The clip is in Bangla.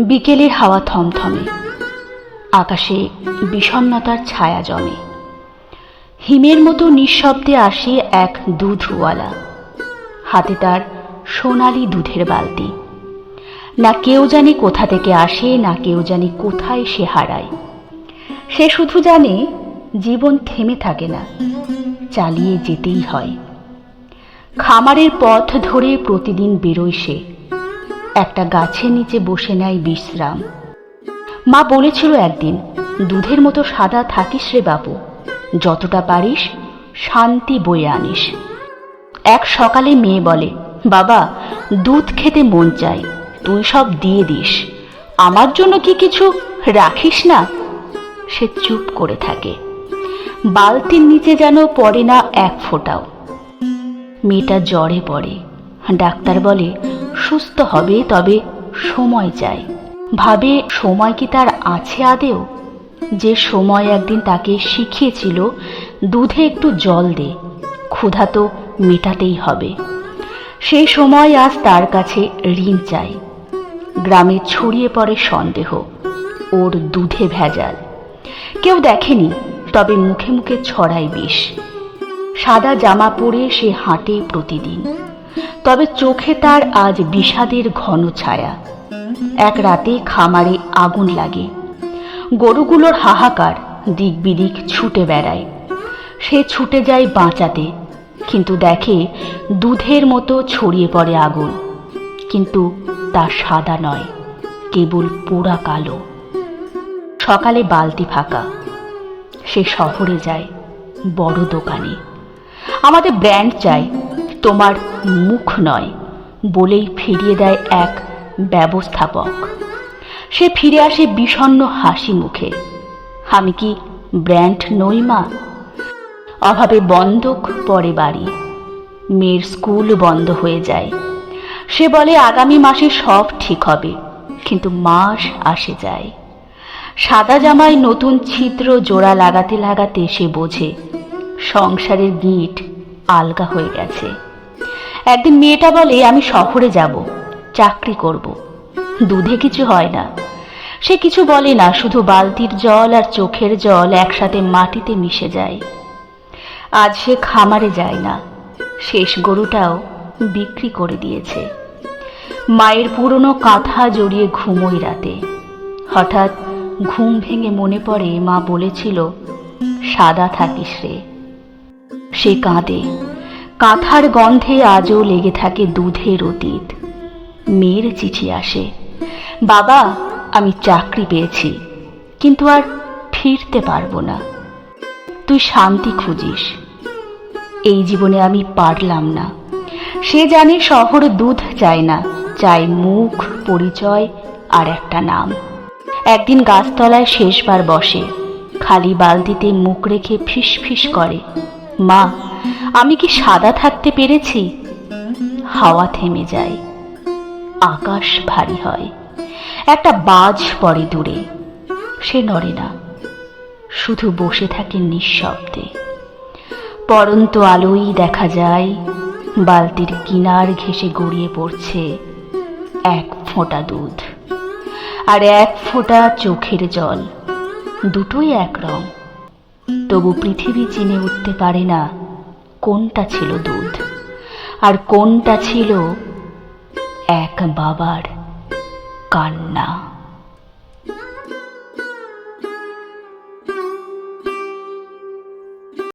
বিকেলের হাওয়া থমথমে। আকাশে বিষণ্ণতার ছায়া জমে। হিমের মতো নিঃশব্দে আসে এক দুধওয়ালা। হাতে তার সোনালি দুধের বালতি। না কেউ জানে কোথা থেকে আসে, না কেউ জানে কোথায় সে হারায়। সে শুধু জানে, জীবন থেমে থাকে না, চালিয়ে যেতেই হয়। খামারের পথ ধরে প্রতিদিন বেরোয় সে। একটা গাছের নিচে বসে নেয় বিশ্রাম। মা বলেছিল একদিন, দুধের মতো সাদা থাকিস রে বাবু যতটা পারিস শান্তি বয়ে আনিস। এক সকালে মেয়ে বলে, বাবা, দুধ খেতে মন চাই তুই সব দিয়ে দিস, আমার জন্য কি কিছু রাখিস না? সে চুপ করে থাকে। বালতির নিচে যেন পড়ে না এক ফোঁটাও। মেয়েটা জ্বরে পড়ে। ডাক্তার বলে সুস্থ হবে, তবে সময় চাই ভাবে, সময় কি তার আছে আদেও? যে সময় একদিন তাকে শিখিয়েছিল, দুধে একটু জল দে, ক্ষুধা তো মেটাতেই হবে। সেই সময় আজ তার কাছে ঋণ চাই গ্রামে ছড়িয়ে পড়ে সন্দেহ, ওর দুধে ভেজাল। কেউ দেখেনি, তবে মুখে মুখে ছড়াই বিষ। সাদা জামা পরে সে হাঁটে প্রতিদিন। তবে চোখে তার আজ বিষাদের ঘন ছায়া। এক রাতে খামারে আগুন লাগে। গরুগুলোর হাহাকার দিক বিদিক ছুটে বেড়ায়। সে ছুটে যায় বাঁচাতে, কিন্তু দেখে দুধের মতো ছড়িয়ে পড়ে আগুন। কিন্তু তা সাদা নয়, কেবল পোড়া কালো। সকালে বালতি ফাঁকা। সে শহরে যায় বড় দোকানে। আমাদের ব্র্যান্ড চাই তোমার মুখ নয় বলেই ফিরিয়ে দেয় এক ব্যবস্থাপক। সে ফিরে আসে বিষণ্ণ হাসি মুখে। আমি কি ব্র্যান্ড নই, মা? অভাবে বন্ধক পরে বাড়ি। মেয়ের স্কুল বন্ধ হয়ে যায়। সে বলে, আগামী মাসে সব ঠিক হবে। কিন্তু মাস আসে যায়। সাদা জামায় নতুন ছিদ্র জোড়া লাগাতে লাগাতে সে বোঝে, সংসারের গিট আলগা হয়ে গেছে। একদিন মেয়েটা বলে, আমি শহরে যাব, চাকরি করব। দুধে কিছু হয় না। সে কিছু বলে না, শুধু বালতির জল আর চোখের জল একসাথে মাটিতে মিশে যায়। আজ সে খামারে যায় না, শেষ গরুটাও বিক্রি করে দিয়েছে। মায়ের পুরনো কাঁথা জড়িয়ে ঘুমোই রাতে। হঠাৎ ঘুম ভেঙে মনে পড়ে, মা বলেছিল, সাদা থাকিস রে। সে কাঁদে কাঁথার গন্ধে আজও লেগে থাকে দুধের অতীত। মেয়ের চিঠি আসে, বাবা, আমি চাকরি পেয়েছি, কিন্তু আর ফিরতে পারব না। তুই শান্তি খুঁজিস। এই জীবনে আমি পারলাম না। সে জানে শহর দুধ চায় না চাই মুখ, পরিচয় আর একটা নাম। একদিন গাছতলায় শেষবার বসে, খালি বালতিতে মুখ রেখে ফিস ফিস করে, মা আমি কি সাদা থাকতে পেরেছি? হাওয়া থেমে যায়। আকাশ ভারী হয়। একটা বাজ পড়ে দূরে। সে নড়ে না। শুধু বসে থাকে নিঃশব্দে। পরন্ত আলোই দেখা যায়। বালতির কিনার ঘেসে গড়িয়ে পড়ছে এক ফোঁটা দুধ। আর এক ফোঁটা চোখের জল। দুটোই এক রং। তবু পৃথিবী চিনে উঠতে পারে না। কোনটা ছিল দুধ? আর কোনটা ছিল এক বাবার কান্না?